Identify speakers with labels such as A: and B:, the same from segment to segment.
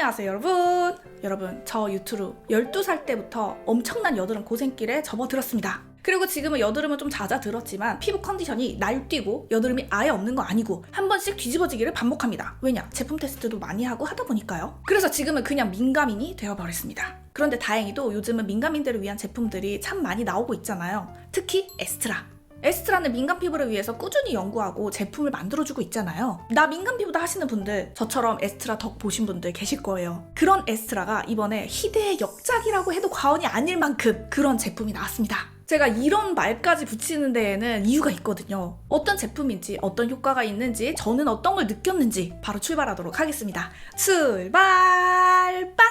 A: 안녕하세요 여러분. 여러분 저 유튜브 12살 때부터 엄청난 여드름 고생길에 접어들었습니다. 그리고 지금은 여드름은 좀 잦아들었지만 피부 컨디션이 날뛰고 여드름이 아예 없는 거 아니고 한 번씩 뒤집어지기를 반복합니다. 왜냐? 제품 테스트도 많이 하고 하다 보니까요. 그래서 지금은 그냥 민감인이 되어버렸습니다. 그런데 다행히도 요즘은 민감인들을 위한 제품들이 참 많이 나오고 있잖아요. 특히 에스트라 에스트라는 민감 피부를 위해서 꾸준히 연구하고 제품을 만들어주고 있잖아요. 나 민감 피부다 하시는 분들, 저처럼 에스트라 덕 보신 분들 계실 거예요. 그런 에스트라가 이번에 희대의 역작이라고 해도 과언이 아닐 만큼 그런 제품이 나왔습니다. 제가 이런 말까지 붙이는 데에는 이유가 있거든요. 어떤 제품인지, 어떤 효과가 있는지, 저는 어떤 걸 느꼈는지 바로 출발하도록 하겠습니다. 출발! 빵!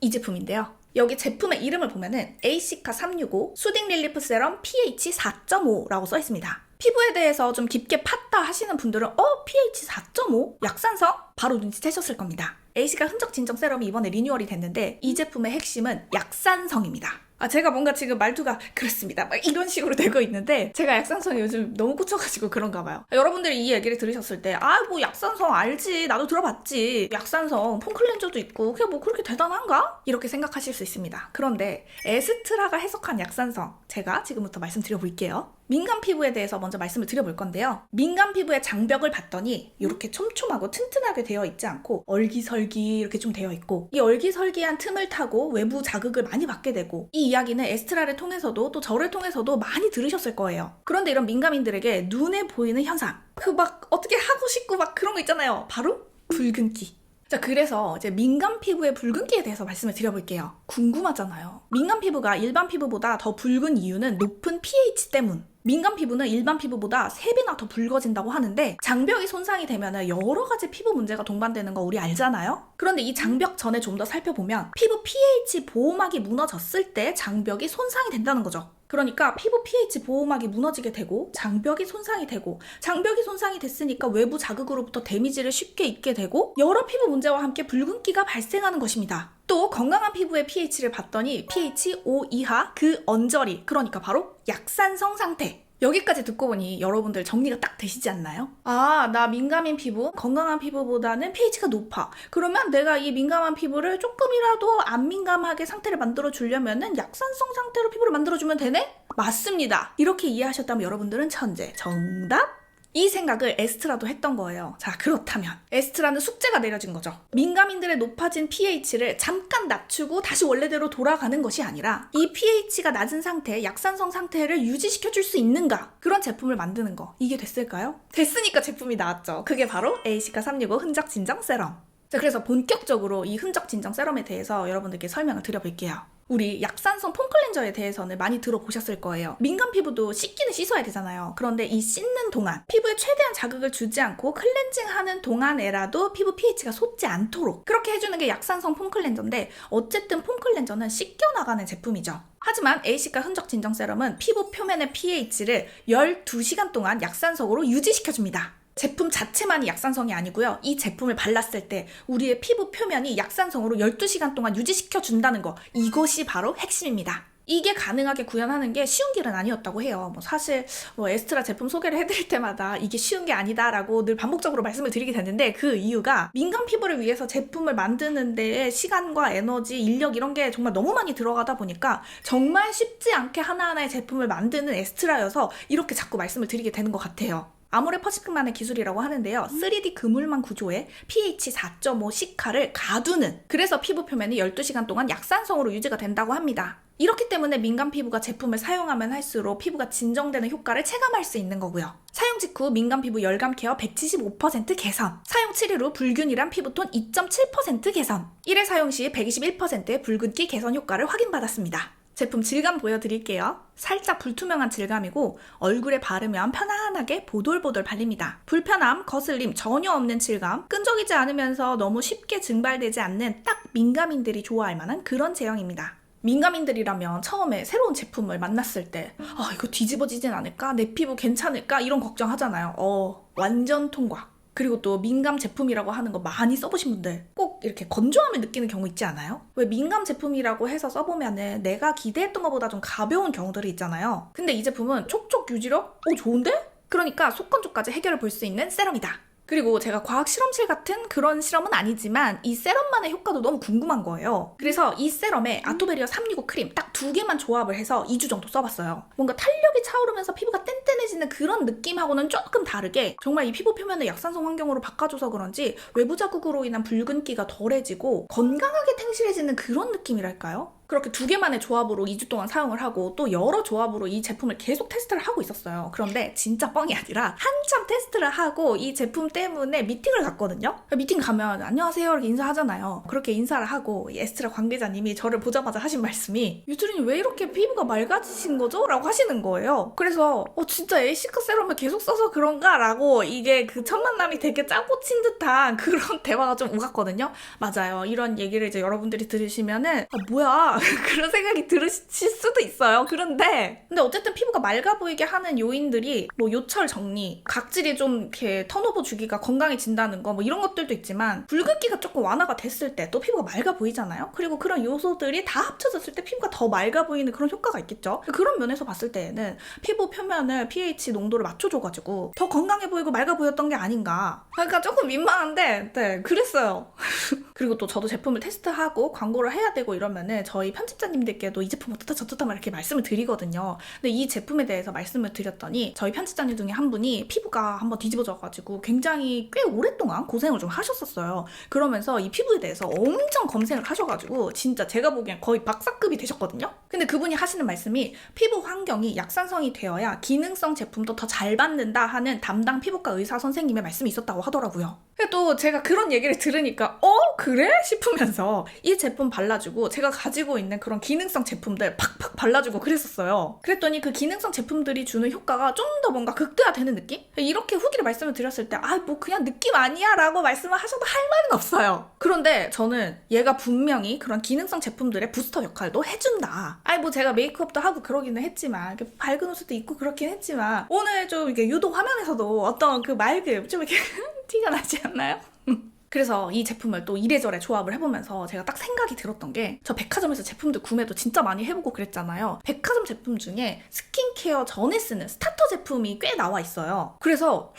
A: 이 제품인데요. 여기 제품의 이름을 보면은 에이시카 365 수딩 릴리프 세럼 pH 4.5라고 써 있습니다. 피부에 대해서 좀 깊게 팠다 하시는 분들은 어 pH 4.5 약산성 바로 눈치채셨을 겁니다. 에이시카 흔적 진정 세럼이 이번에 리뉴얼이 됐는데 이 제품의 핵심은 약산성입니다. 아 제가 뭔가 지금 말투가 그렇습니다. 막 이런 식으로 되고 있는데 제가 약산성에 요즘 너무 꽂혀가지고 그런가 봐요. 여러분들이 이 얘기를 들으셨을 때 아 뭐 약산성 알지? 나도 들어봤지. 약산성 폼클렌저도 있고 그게 뭐 그렇게 대단한가? 이렇게 생각하실 수 있습니다. 그런데 에스트라가 해석한 약산성 제가 지금부터 말씀드려 볼게요 민감 피부에 대해서 먼저 말씀을 드려볼 건데요. 민감 피부의 장벽을 봤더니 이렇게 촘촘하고 튼튼하게 되어 있지 않고 얼기설기 이렇게 좀 되어 있고 이 얼기설기한 틈을 타고 외부 자극을 많이 받게 되고 이 이야기는 에스트라를 통해서도 또 저를 통해서도 많이 들으셨을 거예요. 그런데 이런 민감인들에게 눈에 보이는 현상 그 막 어떻게 하고 싶고 막 그런 거 있잖아요. 바로 붉은기. 자, 그래서 이제 민감 피부의 붉은기에 대해서 말씀을 드려볼게요. 궁금하잖아요. 민감 피부가 일반 피부보다 더 붉은 이유는 높은 pH 때문. 민감 피부는 일반 피부보다 3배나 더 붉어진다고 하는데 장벽이 손상이 되면 여러 가지 피부 문제가 동반되는 거 우리 알잖아요? 그런데 이 장벽 전에 좀 더 살펴보면 피부 pH 보호막이 무너졌을 때 장벽이 손상이 된다는 거죠. 그러니까 피부 pH 보호막이 무너지게 되고 장벽이 손상이 되고 장벽이 손상이 됐으니까 외부 자극으로부터 데미지를 쉽게 입게 되고 여러 피부 문제와 함께 붉은기가 발생하는 것입니다. 또 건강한 피부의 pH를 봤더니 pH 5 이하 그 언저리 그러니까 바로 약산성 상태 여기까지 듣고 보니 여러분들 정리가 딱 되시지 않나요? 아, 나 민감인 피부, 건강한 피부보다는 pH가 높아. 그러면 내가 이 민감한 피부를 조금이라도 안 민감하게 상태를 만들어 주려면은 약산성 상태로 피부를 만들어 주면 되네? 맞습니다. 이렇게 이해하셨다면 여러분들은 천재. 정답? 이 생각을 에스트라도 했던 거예요. 자, 그렇다면 에스트라는 숙제가 내려진 거죠. 민감인들의 높아진 pH를 잠깐 낮추고 다시 원래대로 돌아가는 것이 아니라 이 pH가 낮은 상태, 약산성 상태를 유지시켜 줄 수 있는가? 그런 제품을 만드는 거. 이게 됐을까요? 됐으니까 제품이 나왔죠. 그게 바로 에이시카 365 흔적 진정 세럼. 자, 그래서 본격적으로 이 흔적 진정 세럼에 대해서 여러분들께 설명을 드려볼게요. 우리 약산성 폼클렌저에 대해서는 많이 들어보셨을 거예요. 민감 피부도 씻기는 씻어야 되잖아요. 그런데 이 씻는 동안 피부에 최대한 자극을 주지 않고 클렌징하는 동안에라도 피부 pH가 솟지 않도록 그렇게 해주는 게 약산성 폼클렌저인데 어쨌든 폼클렌저는 씻겨 나가는 제품이죠. 하지만 에이시카 흔적 진정 세럼은 피부 표면의 pH를 12시간 동안 약산성으로 유지시켜줍니다. 제품 자체만이 약산성이 아니고요. 이 제품을 발랐을 때 우리의 피부 표면이 약산성으로 12시간 동안 유지시켜 준다는 거. 이것이 바로 핵심입니다. 이게 가능하게 구현하는 게 쉬운 길은 아니었다고 해요. 뭐 사실 뭐 에스트라 제품 소개를 해드릴 때마다 이게 쉬운 게 아니다라고 늘 반복적으로 말씀을 드리게 되는데 그 이유가 민감 피부를 위해서 제품을 만드는 데에 시간과 에너지, 인력 이런 게 정말 너무 많이 들어가다 보니까 정말 쉽지 않게 하나하나의 제품을 만드는 에스트라여서 이렇게 자꾸 말씀을 드리게 되는 것 같아요. 아모레 퍼시픽만의 기술이라고 하는데요. 3D 그물망 구조에 pH 4.5 시카를 가두는 그래서 피부 표면이 12시간 동안 약산성으로 유지가 된다고 합니다. 이렇기 때문에 민감 피부가 제품을 사용하면 할수록 피부가 진정되는 효과를 체감할 수 있는 거고요. 사용 직후 민감 피부 열감 케어 175% 개선, 사용 7일 후 불균일한 피부톤 2.7% 개선, 1회 사용 시 121%의 붉은기 개선 효과를 확인받았습니다. 제품 질감 보여드릴게요. 살짝 불투명한 질감이고 얼굴에 바르면 편안하게 보돌보돌 발립니다. 불편함, 거슬림 전혀 없는 질감, 끈적이지 않으면서 너무 쉽게 증발되지 않는 딱 민감인들이 좋아할 만한 그런 제형입니다. 민감인들이라면 처음에 새로운 제품을 만났을 때, 아, 이거 뒤집어지진 않을까? 내 피부 괜찮을까? 이런 걱정하잖아요. 어, 완전 통과. 그리고 또 민감 제품이라고 하는 거 많이 써보신 분들 꼭 이렇게 건조함을 느끼는 경우 있지 않아요? 왜 민감 제품이라고 해서 써보면은 내가 기대했던 것보다 좀 가벼운 경우들이 있잖아요. 근데 이 제품은 촉촉 유지력? 오, 좋은데? 그러니까 속건조까지 해결을 볼 수 있는 세럼이다. 그리고 제가 과학 실험실 같은 그런 실험은 아니지만 이 세럼만의 효과도 너무 궁금한 거예요. 그래서 이 세럼에 아토베리아 365 크림 딱 두 개만 조합을 해서 2주 정도 써봤어요. 뭔가 탄력이 차오르면서 피부가 뗀뗀해지는 그런 느낌하고는 조금 다르게 정말 이 피부 표면을 약산성 환경으로 바꿔줘서 그런지 외부 자극으로 인한 붉은기가 덜해지고 건강하게 탱실해지는 그런 느낌이랄까요? 그렇게 두 개만의 조합으로 2주 동안 사용을 하고 또 여러 조합으로 이 제품을 계속 테스트를 하고 있었어요. 그런데 진짜 뻥이 아니라 한참 테스트를 하고 이 제품 때문에 미팅을 갔거든요. 미팅 가면 안녕하세요 이렇게 인사하잖아요. 그렇게 인사를 하고 이 에스트라 관계자님이 저를 보자마자 하신 말씀이 유트린이 왜 이렇게 피부가 맑아지신 거죠? 라고 하시는 거예요. 그래서 어 진짜 에이시카 세럼을 계속 써서 그런가? 라고 이게 그 첫 만남이 되게 짜고 친 듯한 그런 대화가 좀 오갔거든요. 맞아요. 이런 얘기를 이제 여러분들이 들으시면은 아 뭐야 그런 생각이 들으실 수도 있어요. 그런데 근데 어쨌든 피부가 맑아 보이게 하는 요인들이 뭐 요철 정리, 각질이 좀 이렇게 턴오버 주기가 건강해진다는 거 뭐 이런 것들도 있지만 붉은기가 조금 완화가 됐을 때 또 피부가 맑아 보이잖아요. 그리고 그런 요소들이 다 합쳐졌을 때 피부가 더 맑아 보이는 그런 효과가 있겠죠. 그런 면에서 봤을 때에는 피부 표면을 pH 농도를 맞춰줘가지고 더 건강해 보이고 맑아 보였던 게 아닌가. 그러니까 조금 민망한데, 네, 그랬어요. 그리고 또 저도 제품을 테스트하고 광고를 해야 되고 이러면은 저희 편집자님들께도 이 제품 어떻다 저떻다 막 이렇게 말씀을 드리거든요. 근데 이 제품에 대해서 말씀을 드렸더니 저희 편집자님 중에 한 분이 피부가 한번 뒤집어져가지고 굉장히 꽤 오랫동안 고생을 좀 하셨었어요. 그러면서 이 피부에 대해서 엄청 검색을 하셔가지고 진짜 제가 보기엔 거의 박사급이 되셨거든요. 근데 그분이 하시는 말씀이 피부 환경이 약산성이 되어야 기능성 제품도 더 잘 받는다 하는 담당 피부과 의사 선생님의 말씀이 있었다고 하더라고요. 또 제가 그런 얘기를 들으니까 어 그래 싶으면서 이 제품 발라주고 제가 가지고 있는 그런 기능성 제품들 팍팍 발라주고 그랬었어요. 그랬더니 그 기능성 제품들이 주는 효과가 좀 더 뭔가 극대화되는 느낌? 이렇게 후기를 말씀을 드렸을 때 아 뭐 그냥 느낌 아니야라고 말씀을 하셔도 할 말은 없어요. 그런데 저는 얘가 분명히 그런 기능성 제품들의 부스터 역할도 해준다. 아니 뭐 제가 메이크업도 하고 그러기는 했지만 밝은 옷도 입고 그렇긴 했지만 오늘 좀 이게 유독 화면에서도 어떤 그 맑음 좀 이렇게 티가 나지 않나요? 그래서 이 제품을 또 이래저래 조합을 해보면서 제가 딱 생각이 들었던 게 저 백화점에서 제품들 구매도 진짜 많이 해보고 그랬잖아요. 백화점 제품 중에 스킨케어 전에 쓰는 스타터 제품이 꽤 나와 있어요. 그래서 어?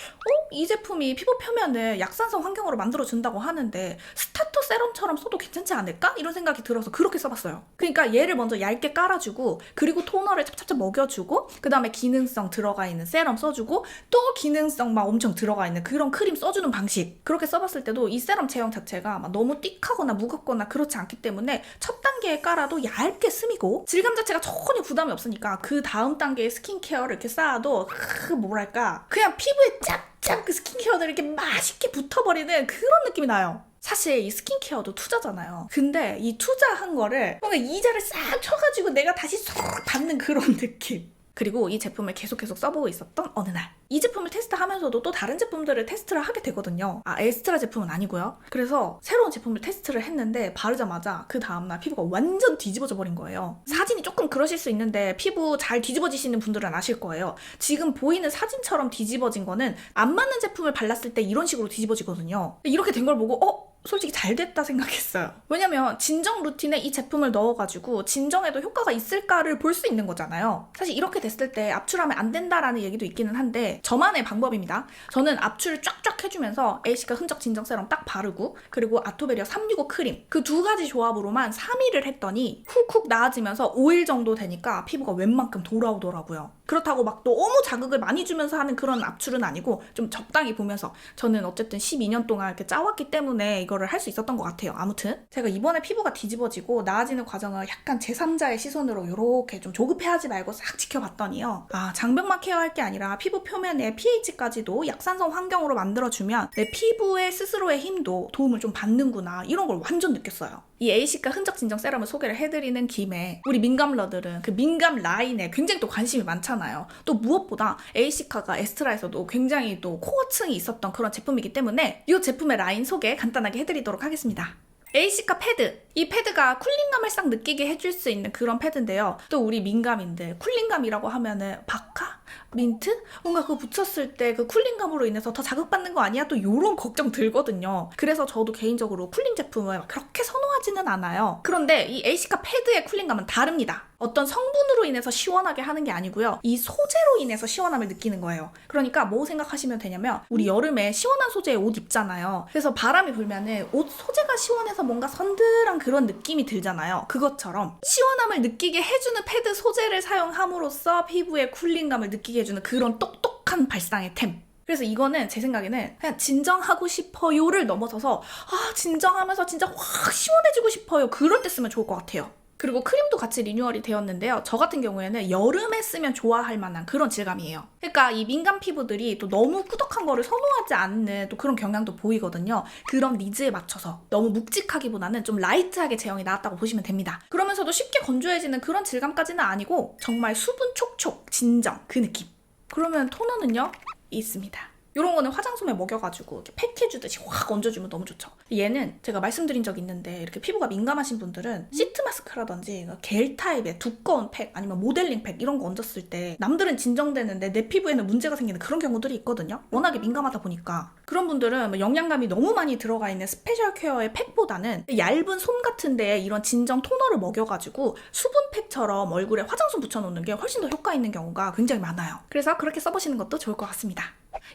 A: 이 제품이 피부 표면을 약산성 환경으로 만들어준다고 하는데 스타터 세럼처럼 써도 괜찮지 않을까? 이런 생각이 들어서 그렇게 써봤어요. 그러니까 얘를 먼저 얇게 깔아주고 그리고 토너를 찹찹찹 먹여주고 그 다음에 기능성 들어가 있는 세럼 써주고 또 기능성 막 엄청 들어가 있는 그런 크림 써주는 방식 그렇게 써봤을 때도 이 세럼 제형 자체가 막 너무 띡하거나 무겁거나 그렇지 않기 때문에 첫 단계에 깔아도 얇게 스미고 질감 자체가 전혀 부담이 없으니까 그 다음 단계의 스킨케어를 이렇게 쌓아도 그 뭐랄까 그냥 피부에 쫙 쫙그 스킨케어들이 이렇게 맛있게 붙어버리는 그런 느낌이 나요. 사실 이 스킨케어도 투자잖아요. 근데 이 투자한 거를 뭔가 이자를 싹 쳐가지고 내가 다시 쏙 받는 그런 느낌. 그리고 이 제품을 계속 계속 써보고 있었던 어느 날. 이 제품을 테스트하면서도 또 다른 제품들을 테스트를 하게 되거든요. 아, 에스트라 제품은 아니고요. 그래서 새로운 제품을 테스트를 했는데 바르자마자 그 다음날 피부가 완전 뒤집어져 버린 거예요. 사진이 조금 그러실 수 있는데 피부 잘 뒤집어지시는 분들은 아실 거예요. 지금 보이는 사진처럼 뒤집어진 거는 안 맞는 제품을 발랐을 때 이런 식으로 뒤집어지거든요. 이렇게 된 걸 보고 어? 솔직히 잘 됐다 생각했어요. 왜냐면 진정 루틴에 이 제품을 넣어가지고 진정에도 효과가 있을까를 볼 수 있는 거잖아요. 사실 이렇게 됐을 때 압출하면 안 된다라는 얘기도 있기는 한데 저만의 방법입니다. 저는 압출을 쫙쫙 해주면서 에이시카 흔적 진정 세럼 딱 바르고 그리고 아토베리아 365 크림 그 두 가지 조합으로만 3일을 했더니 훅훅 나아지면서 5일 정도 되니까 피부가 웬만큼 돌아오더라고요. 그렇다고 막 너무 자극을 많이 주면서 하는 그런 압출은 아니고 좀 적당히 보면서 저는 어쨌든 12년 동안 이렇게 짜왔기 때문에 이 거를 할 수 있었던 것 같아요. 아무튼 제가 이번에 피부가 뒤집어지고 나아지는 과정을 약간 제3자의 시선으로 이렇게 좀 조급해하지 말고 싹 지켜봤더니요. 아 장벽만 케어할 게 아니라 피부 표면의 pH까지도 약산성 환경으로 만들어주면 내 피부의 스스로의 힘도 도움을 좀 받는구나 이런 걸 완전 느꼈어요. 이 에이시카 흔적 진정 세럼을 소개를 해드리는 김에 우리 민감러들은 그 민감 라인에 굉장히 또 관심이 많잖아요. 또 무엇보다 에이시카가 에스트라에서도 굉장히 또 코어층이 있었던 그런 제품이기 때문에 이 제품의 라인 소개 간단하게 해드리도록 하겠습니다. 에이시카 패드. 이 패드가 쿨링감을 싹 느끼게 해줄 수 있는 그런 패드인데요. 또 우리 민감인들 쿨링감이라고 하면은 바카? 민트? 뭔가 그거 붙였을 때 그 쿨링감으로 인해서 더 자극받는 거 아니야? 또 요런 걱정 들거든요. 그래서 저도 개인적으로 쿨링 제품을 막 그렇게 선호하지 선호하지는 않아요. 그런데 이 에이시카 패드의 쿨링감은 다릅니다. 어떤 성분으로 인해서 시원하게 하는 게 아니고요. 이 소재로 인해서 시원함을 느끼는 거예요. 그러니까 뭐 생각하시면 되냐면 우리 여름에 시원한 소재의 옷 입잖아요. 그래서 바람이 불면은 옷 소재가 시원해서 뭔가 선들한 그런 느낌이 들잖아요. 그것처럼 시원함을 느끼게 해주는 패드 소재를 사용함으로써 피부의 쿨링감을 느끼 게 해주는 그런 똑똑한 발상의 템. 그래서 이거는 제 생각에는 그냥 진정하고 싶어요를 넘어서서 아 진정하면서 진짜 확 시원해지고 싶어요 그럴 때 쓰면 좋을 것 같아요. 그리고 크림도 같이 리뉴얼이 되었는데요. 저 같은 경우에는 여름에 쓰면 좋아할 만한 그런 질감이에요. 그러니까 이 민감 피부들이 또 너무 꾸덕한 거를 선호하지 않는 또 그런 경향도 보이거든요. 그런 니즈에 맞춰서 너무 묵직하기보다는 좀 라이트하게 제형이 나왔다고 보시면 됩니다. 그러면서도 쉽게 건조해지는 그런 질감까지는 아니고 정말 수분 촉촉, 진정 그 느낌. 그러면 토너는요? 있습니다. 이런 거는 화장솜에 먹여가지고 이렇게 팩해주듯이 확 얹어주면 너무 좋죠. 얘는 제가 말씀드린 적 있는데 이렇게 피부가 민감하신 분들은 시트 마스크라든지 겔 타입의 두꺼운 팩 아니면 모델링 팩 이런 거 얹었을 때 남들은 진정되는데 내 피부에는 문제가 생기는 그런 경우들이 있거든요. 워낙에 민감하다 보니까 그런 분들은 뭐 영양감이 너무 많이 들어가 있는 스페셜 케어의 팩보다는 얇은 솜 같은 데에 이런 진정 토너를 먹여가지고 수분 팩처럼 얼굴에 화장솜 붙여놓는 게 훨씬 더 효과 있는 경우가 굉장히 많아요. 그래서 그렇게 써보시는 것도 좋을 것 같습니다.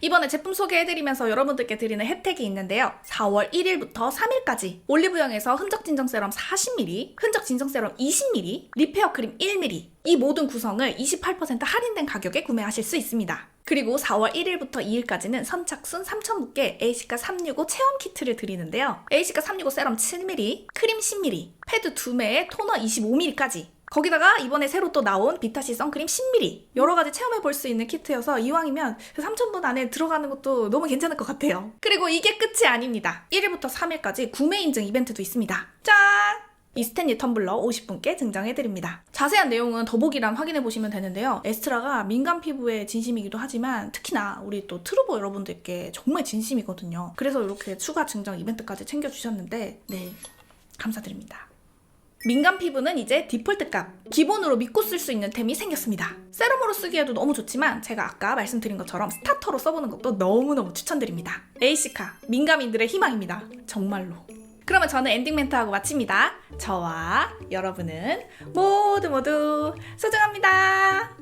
A: 이번에 제품 소개해드리면서 여러분들께 드리는 혜택이 있는데요. 4월 1일부터 3일까지 올리브영에서 흔적 진정 세럼 40ml, 흔적 진정 세럼 20ml, 리페어 크림 1ml 이 모든 구성을 28% 할인된 가격에 구매하실 수 있습니다. 그리고 4월 1일부터 2일까지는 선착순 3,000분께 에이시카 365 체험 키트를 드리는데요. 에이시카 365 세럼 7ml, 크림 10ml, 패드 2매에 토너 25ml까지 거기다가 이번에 새로 또 나온 비타C 선크림 10ml 여러 가지 체험해 볼 수 있는 키트여서 이왕이면 3,000분 안에 들어가는 것도 너무 괜찮을 것 같아요. 그리고 이게 끝이 아닙니다. 1일부터 3일까지 구매 인증 이벤트도 있습니다. 짠! 이 스탠리 텀블러 50분께 증정해드립니다. 자세한 내용은 더보기란 확인해 보시면 되는데요. 에스트라가 민감 피부에 진심이기도 하지만 특히나 우리 또 트루버 여러분들께 정말 진심이거든요. 그래서 이렇게 추가 증정 이벤트까지 챙겨주셨는데 네 감사드립니다. 민감 피부는 이제 디폴트 값 기본으로 믿고 쓸 수 있는 템이 생겼습니다. 세럼으로 쓰기에도 너무 좋지만 제가 아까 말씀드린 것처럼 스타터로 써보는 것도 너무너무 추천드립니다. 에이시카 민감인들의 희망입니다. 정말로. 그러면 저는 엔딩 멘트하고 마칩니다. 저와 여러분은 모두 모두 소중합니다.